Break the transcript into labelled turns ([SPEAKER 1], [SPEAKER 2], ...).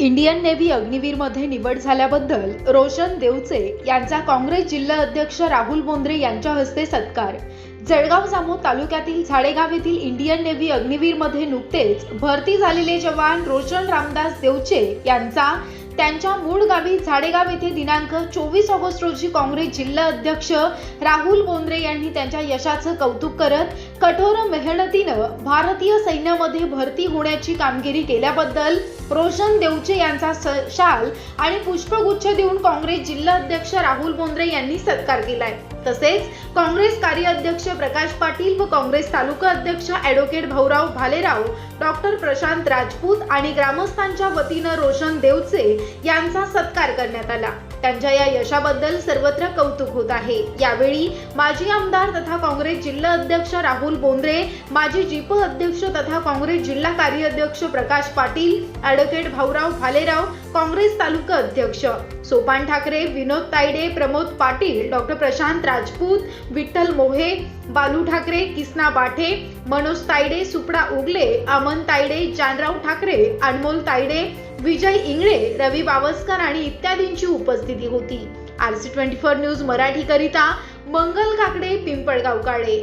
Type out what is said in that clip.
[SPEAKER 1] Indian navy अग्निवीरमध्ये निवड झाल्याबद्दल रोशन देवचे यांचा काँग्रेस जिल्हा अध्यक्ष राहुल बोंद्रे यांच्या हस्ते सत्कार. जळगाव जामो तालुक्यातील झाडेगाव येथील इंडियन नेव्ही अग्निवीरमध्ये नुकतेच भरती झालेले जवान रोशन रामदास देवचे यांचा त्यांच्या मूळ गावी झाडेगाव येथे दिनांक चोवीस ऑगस्ट रोजी काँग्रेस जिल्हा अध्यक्ष राहुल बोंद्रे यांनी त्यांच्या यशाचं कौतुक करत कठोर मेहनतीनं भारतीय सैन्यामध्ये भरती होण्याची कामगिरी केल्याबद्दल रोशन देवचे यांचा स- शाल आणि पुष्पगुच्छ देऊन काँग्रेस जिल्हा अध्यक्ष राहुल बोंद्रे यांनी सत्कार केलाय. तसेच काँग्रेस कार्याध्यक्ष प्रकाश पाटील व काँग्रेस तालुका अध्यक्ष ॲडव्होकेट भाऊराव भालेराव डॉक्टर प्रशांत राजपूत आणि ग्रामस्थांच्या वतीनं रोशन देवचे यांचा सत्कार करण्यात आला. त्यांच्या या यशाबद्दल सर्वत्र कौतुक होत आहे. यावेळी माजी आमदार तथा काँग्रेस जिल्हा अध्यक्ष राहुल बोंद्रे माजी जिप अध्यक्ष तथा काँग्रेस जिल्हा कार्याध्यक्ष प्रकाश पाटील ॲडव्होकेट भाऊराव भालेराव काँग्रेस तालुका अध्यक्ष. सोपान ठाकरे विनोद तायडे प्रमोद पाटील डॉक्टर प्रशांत राजपूत विठ्ठल मोहे बालू ठाकरे किसना बाठे मनोज तायडे सुपडा उगले अमन तायडे जानराव ठाकरे अनमोल तायडे विजय इंगळे रवी बावस्कर आणि इत्यादींची उपस्थिती होती. R C twenty four news मराठीकरिता Mangal Kakade Pimpalgaon काळे.